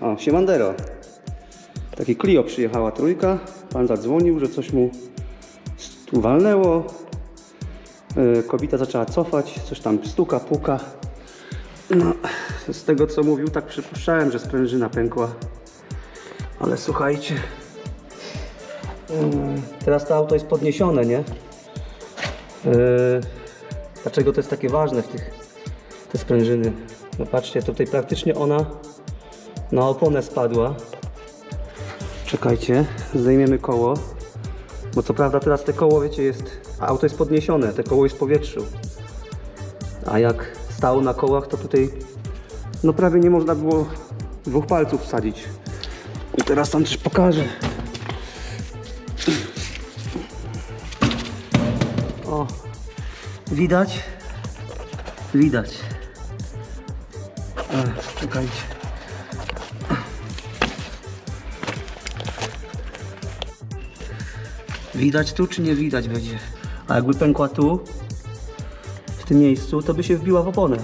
O, siemandero. Taki Clio przyjechała trójka. Pan zadzwonił, że coś mu tu walnęło. Yy, Kobieta zaczęła cofać, coś tam stuka, puka. No, z tego co mówił, tak przypuszczałem, że sprężyna pękła. Ale słuchajcie. mm, Teraz to auto jest podniesione, nie? Yy, Dlaczego to jest takie ważne w tych te sprężyny? No patrzcie, tutaj praktycznie ona na oponę spadła. Czekajcie, zdejmiemy koło. Bo co prawda teraz te koło, wiecie, jest. Auto jest podniesione, te koło jest w powietrzu. A jak stało na kołach, to tutaj no prawie nie można było dwóch palców wsadzić. I teraz tam coś pokażę. O, widać? Widać. E, czekajcie. Widać tu, czy nie widać będzie? A jakby pękła tu, w tym miejscu, to by się wbiła w oponę.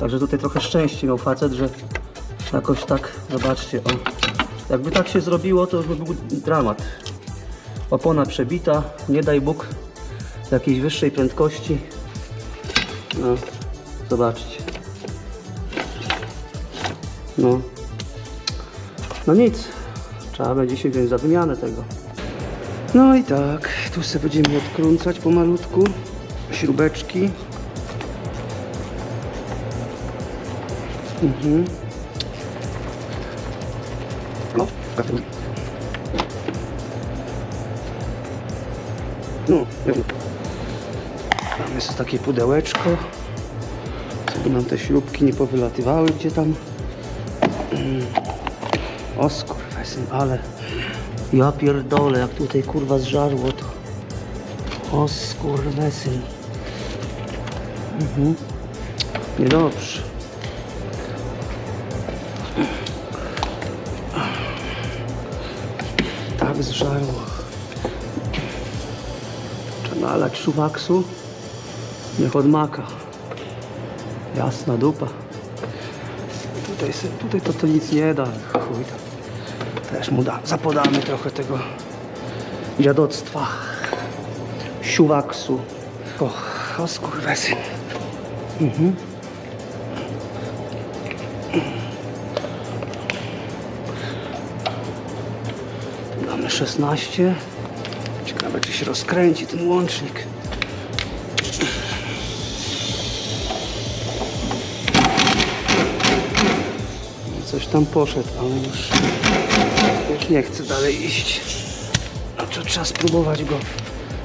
Także tutaj trochę szczęście miał facet, że jakoś tak, zobaczcie, o. Jakby tak się zrobiło, to by był dramat. Opona przebita, nie daj Bóg, jakiejś wyższej prędkości. No, zobaczcie. No. No nic. Trzeba będzie się wziąć za wymianę tego. No i tak, tu sobie będziemy odkręcać pomalutku. Śrubeczki. Mhm. No, kafel. No, wiem. Mamy sobie takie pudełeczko. Żeby nam te śrubki nie powylatywały gdzie tam. Mm. O skurwesyn, ale ja pierdolę, jak tutaj kurwa zżarło to. O skurwesyn. Mhm. Niedobrze. Tak zżarło. Trzeba nalać szuwaksu. Niech odmaka. Jasna dupa. Tutaj, tutaj to, to nic nie da. Chuj tam. Też mu da, zapodamy trochę tego dziadoctwa. Siuwaksu. O, o skurwesyn. Mhm. Damy 16. Ciekawe, czy się rozkręci ten łącznik. Coś tam poszedł, ale już, już nie chcę dalej iść. No to trzeba spróbować go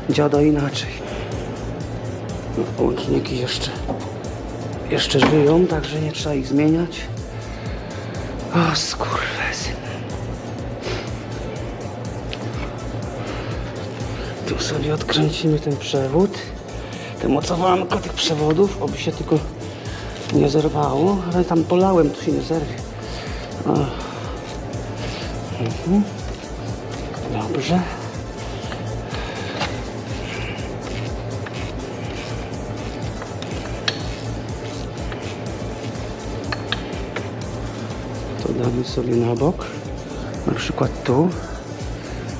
dziada inaczej. No, łączniki jeszcze, jeszcze żyją, także nie trzeba ich zmieniać. O skurwesyn. Tu sobie odkręcimy ten przewód. Tę mocowanko tych przewodów, oby się tylko nie zerwało, ale tam polałem, tu się nie zerwie. Mhm. Dobrze. To damy sobie na bok. Na przykład tu.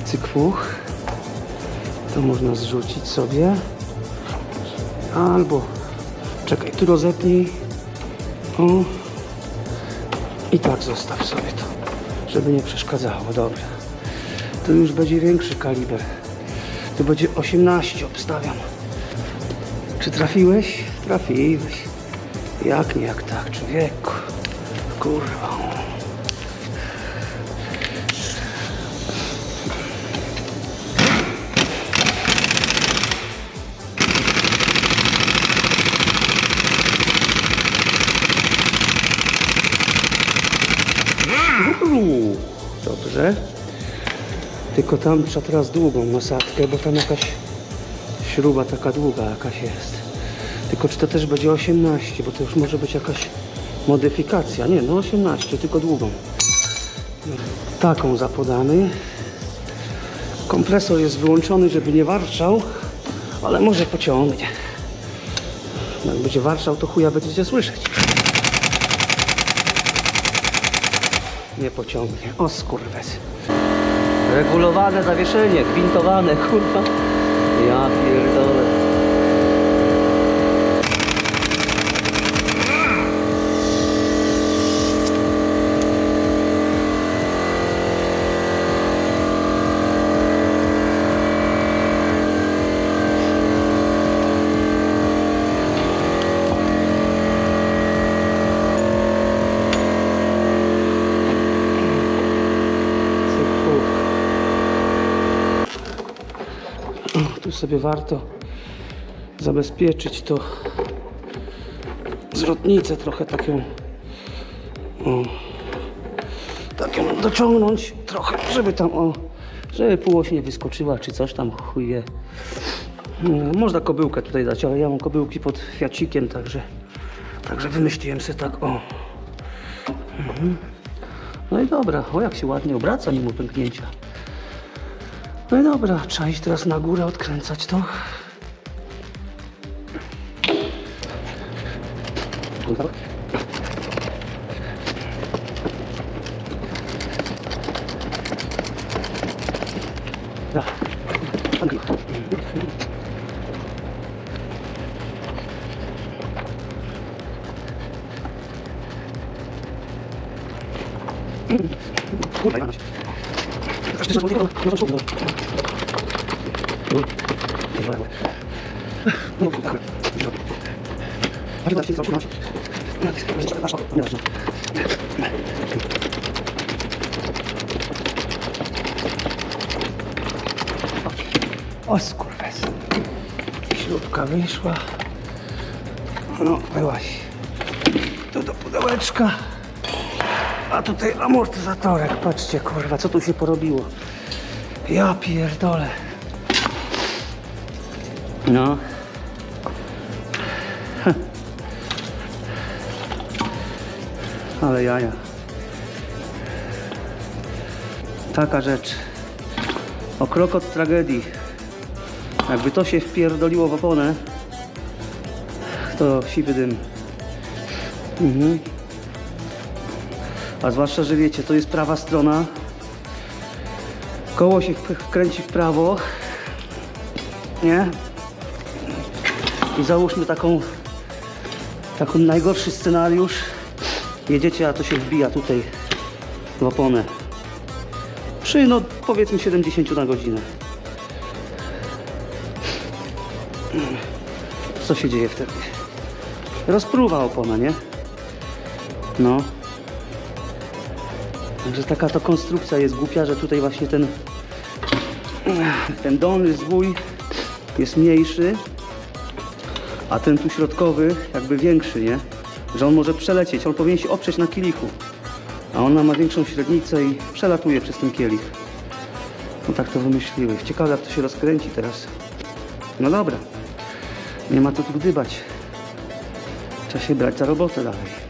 Cykfuch. To można zrzucić sobie. Albo czekaj, tu rozepnij. O. I tak zostaw sobie to, żeby nie przeszkadzało. Dobra. Tu już będzie większy kaliber. Tu będzie 18 obstawiam. Czy trafiłeś? Trafiłeś. Jak nie, jak tak, człowieku. Kurwa. Dobrze. Tylko tam trzeba teraz długą nasadkę, bo tam jakaś śruba taka długa jakaś jest. Tylko czy to też będzie 18, bo to już może być jakaś modyfikacja. Nie, no 18, tylko długą. Taką zapodamy. Kompresor jest wyłączony, żeby nie warczał, ale może pociągnie. Jak będzie warczał, to chuja będziecie słyszeć. Nie pociągnie. O skurwes. Regulowane zawieszenie, gwintowane, kurwa. Ja pierdolę. Cyk, fuch. O, Tu sobie warto zabezpieczyć to zwrotnicę trochę taką o, taką dociągnąć trochę, żeby tam o, żeby półoś nie wyskoczyła czy coś tam chuje. No, można kobyłkę tutaj dać, ale ja mam kobyłki pod fiacikiem, także także wymyśliłem sobie tak o. No i dobra, o jak się ładnie obraca mimo pęknięcia. No i dobra, trzeba iść teraz na górę, odkręcać to. Kurwa, O skurwes. Śrubka wyszła. No, byłaś. Tu do pudełeczka. A tutaj amortyzatorek, patrzcie kurwa, co tu się porobiło. Ja pierdolę. No. Ale jaja. Taka rzecz. O krok od tragedii. Jakby to się wpierdoliło w oponę, to siwy dym. Mhm. A zwłaszcza, że wiecie, to jest prawa strona. Koło się wkręci w prawo. Nie? I załóżmy taką, taką najgorszy scenariusz. Jedziecie, a to się wbija tutaj w oponę. Przy, no powiedzmy 70 na godzinę. Co się dzieje wtedy? Rozpruwa opona, nie? No. Także taka to konstrukcja jest głupia, że tutaj właśnie ten ten dolny zwój jest mniejszy, a ten tu środkowy jakby większy, nie? Że on może przelecieć, on powinien się oprzeć na kielichu, a ona ma większą średnicę i przelatuje przez ten kielich. No tak to wymyśliłeś. Ciekawe jak to się rozkręci teraz. No dobra, nie ma co tu gdybać. Trzeba się brać za robotę dalej.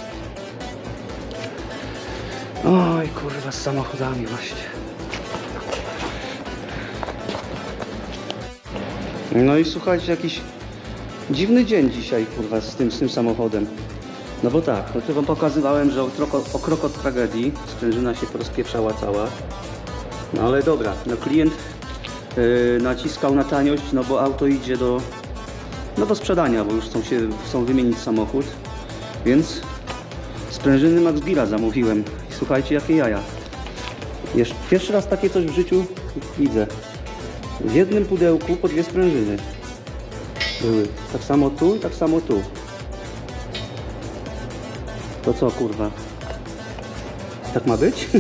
Oj kurwa z samochodami właśnie. No i słuchajcie, jakiś dziwny dzień dzisiaj kurwa z tym, z tym samochodem. No bo tak, no to wam pokazywałem, że o krok, od tragedii sprężyna się porozpieprzała cała. No ale dobra, no klient yy, naciskał na taniość, no bo auto idzie do, no do sprzedania, bo już chcą, się, chcą wymienić samochód. Więc sprężyny Max Bira zamówiłem. Słuchajcie, jakie jaja. Pierwszy raz takie coś w życiu widzę. W jednym pudełku po dwie sprężyny były. Tak samo tu i tak samo tu. To co, kurwa? Tak ma być?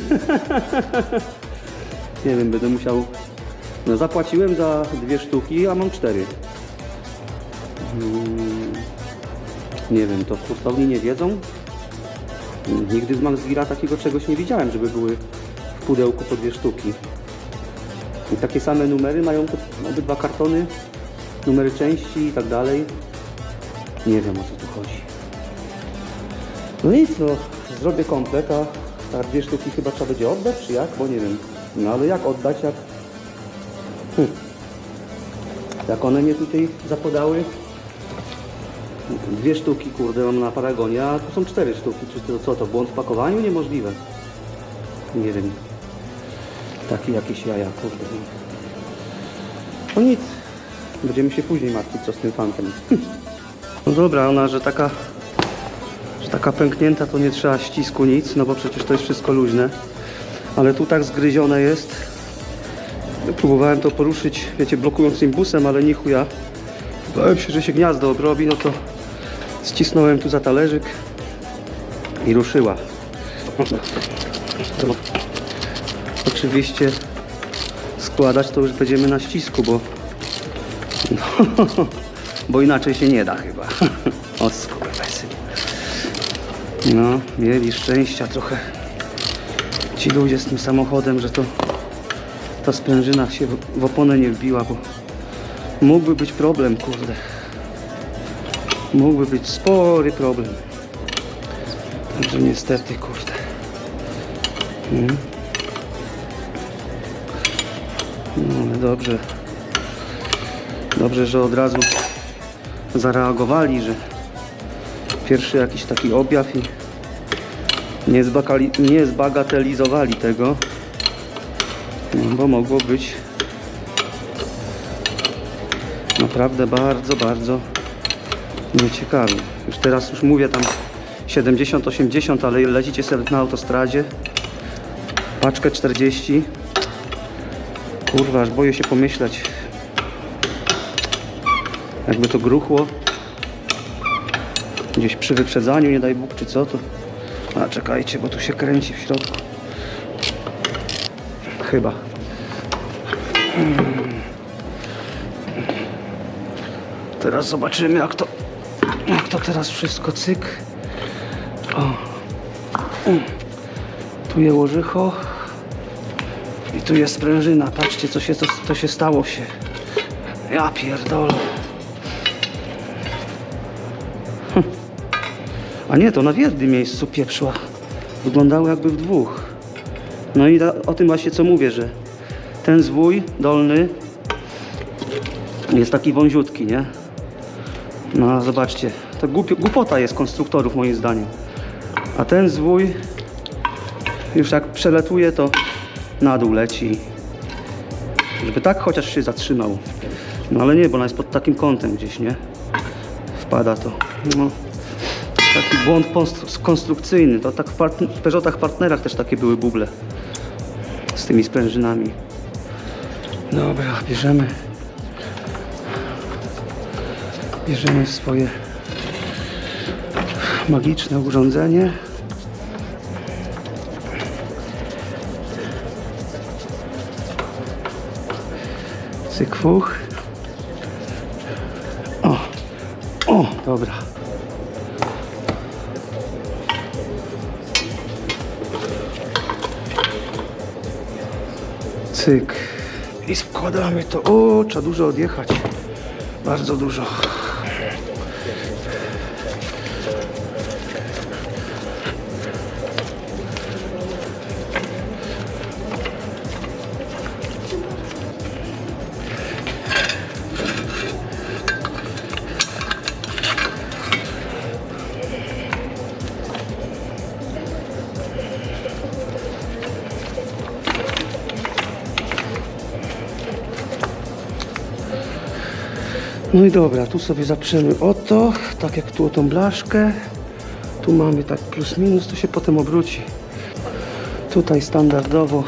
Nie wiem, będę musiał... No zapłaciłem za dwie sztuki, a mam cztery. Mm, Nie wiem, to w hurtowni nie wiedzą? Nigdy z Max Gira takiego czegoś nie widziałem, żeby były w pudełku po dwie sztuki. I takie same numery mają obydwa kartony, numery części i tak dalej. Nie wiem o co tu chodzi. No nic, no zrobię komplet, a a dwie sztuki chyba trzeba będzie oddać, czy jak? Bo nie wiem. No ale jak oddać, jak... Hm. Jak one mnie tutaj zapodały, Dwie sztuki, kurde, mam na Paragonie, a tu są cztery sztuki. Czy to co to? Błąd w pakowaniu? Niemożliwe. nie wiem. Takie jakieś jaja, kurde. No nic, będziemy się później martwić, co z tym fantem. No dobra, ona, że taka, że taka pęknięta, to nie trzeba ścisku nic, no bo przecież to jest wszystko luźne. Ale tu tak zgryzione jest. Próbowałem to poruszyć, wiecie, blokując imbusem, ale nie chuja. Bałem się, że się gniazdo obrobi, no to ścisnąłem tu za talerzyk i ruszyła. Oczywiście składać to już będziemy na ścisku, bo no, bo inaczej się nie da chyba. O skurwesy. No, mieli szczęścia trochę ci ludzie z tym samochodem, że to ta sprężyna się w oponę nie wbiła, bo mógłby być problem, kurde. Mógłby być spory problem. Także niestety, kurde. Mm. No dobrze. Dobrze, że od razu zareagowali, że pierwszy jakiś taki objaw i nie, zbakali, nie zbagatelizowali tego, no, bo mogło być naprawdę bardzo, bardzo nieciekawie. Już teraz już mówię tam 70-80, ale lecicie sobie na autostradzie, paczkę 40, kurwa, aż boję się pomyśleć, jakby to gruchło gdzieś przy wyprzedzaniu, nie daj Bóg, czy co to. A czekajcie, bo tu się kręci w środku. Chyba. Teraz zobaczymy, jak to, jak to teraz wszystko cyk. O. Tu jest łożycho. I tu jest sprężyna. Patrzcie, co się, co, co się stało się. Ja pierdolę. Hm. A nie, to na w jednym miejscu pieprzła. Wyglądało jakby w dwóch. No i da, o tym właśnie co mówię, że ten zwój dolny jest taki wąziutki, nie? No zobaczcie, to głupio, głupota jest konstruktorów moim zdaniem. A ten zwój już jak przeletuje to na dół leci. Żeby tak chociaż się zatrzymał. No ale nie, bo ona jest pod takim kątem gdzieś, nie? Wpada to. No. Taki błąd konstru- konstrukcyjny. To tak w, part- w Peugeotach partnerach też takie były buble. Z tymi sprężynami. Dobra, bierzemy. Bierzemy swoje magiczne urządzenie. Cykfuch. O, o, dobra. Cyk. I składamy to. O, trzeba dużo odjechać. Bardzo dużo. No i dobra, tu sobie zaprzemy o to, tak jak tu o tą blaszkę. Tu mamy tak plus minus, to się potem obróci. Tutaj standardowo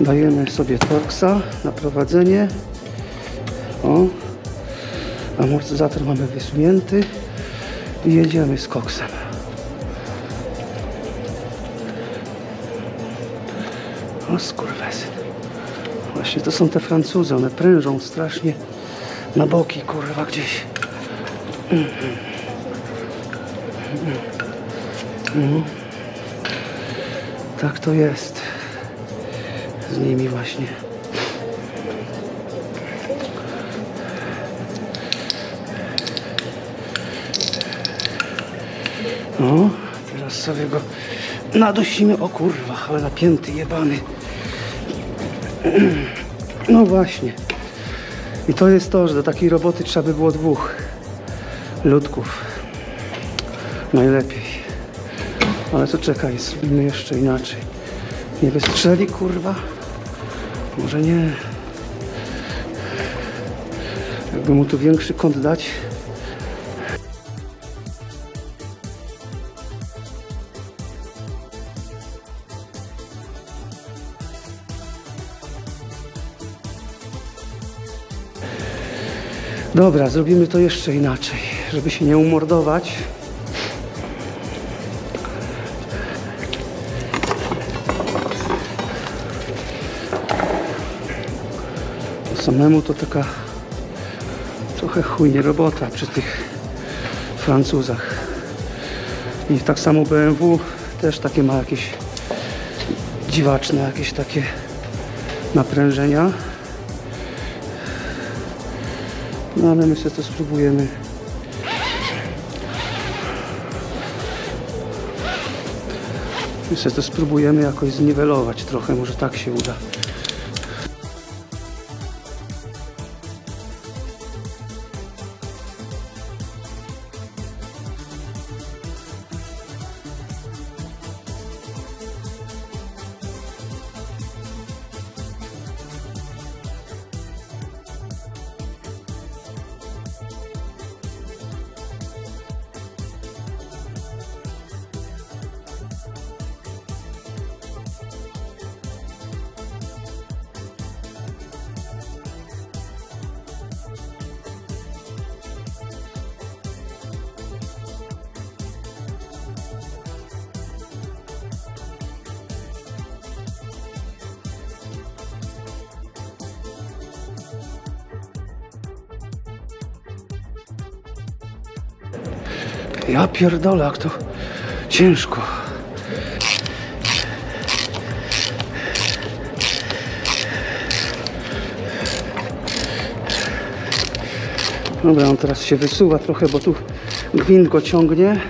dajemy sobie torksa na prowadzenie. O, amortyzator mamy wysunięty i jedziemy z koksem. O skurwesy. Właśnie to są te Francuzy, one prężą strasznie na boki, kurwa, gdzieś. Tak to jest z nimi właśnie. O, teraz sobie go nadusimy. O kurwa, ale napięty, jebany. No właśnie. I to jest to, że do takiej roboty trzeba by było dwóch ludków. Najlepiej. Ale to czekaj, zrobimy jeszcze inaczej. Nie wystrzeli, kurwa. Może nie. Jakby mu tu większy kąt dać. Dobra, zrobimy to jeszcze inaczej, żeby się nie umordować. Samemu to taka trochę chujnie robota przy tych Francuzach. I tak samo BMW też takie ma jakieś dziwaczne, jakieś takie naprężenia. No ale my sobie to spróbujemy. My sobie to spróbujemy jakoś zniwelować trochę, może tak się uda. Ja pierdolę, jak to ciężko. Dobra, on teraz się wysuwa trochę, bo tu gwint go ciągnie.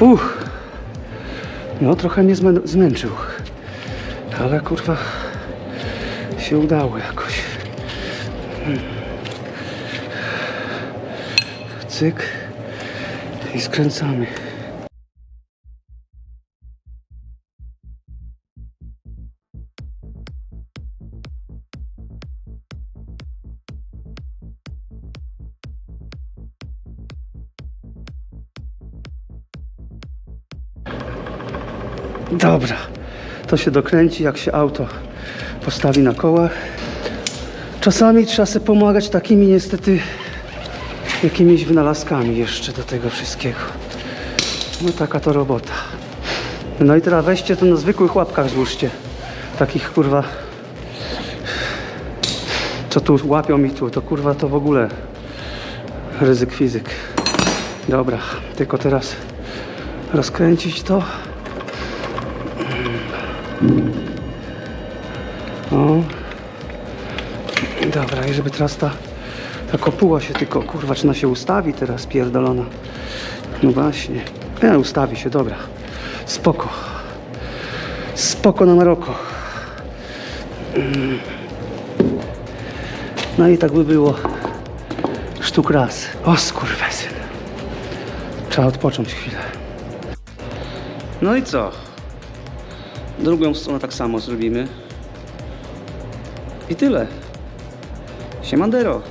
Uch. No, trochę mnie zmę- zmęczył. Ale kurwa się udało jakoś. Hmm. Cyk. I skręcamy. Dobra, to się dokręci, jak się auto postawi na kołach. Czasami trzeba sobie pomagać takimi niestety jakimiś wynalazkami jeszcze do tego wszystkiego. No taka to robota. No i teraz weźcie to na zwykłych łapkach złóżcie. Takich kurwa co tu łapią mi tu, to kurwa to w ogóle ryzyk fizyk. Dobra, tylko teraz rozkręcić to. O. Dobra, i żeby teraz ta, ta kopuła się tylko, kurwa, czy ona się ustawi teraz, pierdolona. No właśnie. Nie, ustawi się, dobra. Spoko. Spoko na Maroko. Mm. No i tak by było sztuk raz. O skurwesyn. Trzeba odpocząć chwilę. No i co? Drugą stronę tak samo zrobimy. I tyle. Siemandero.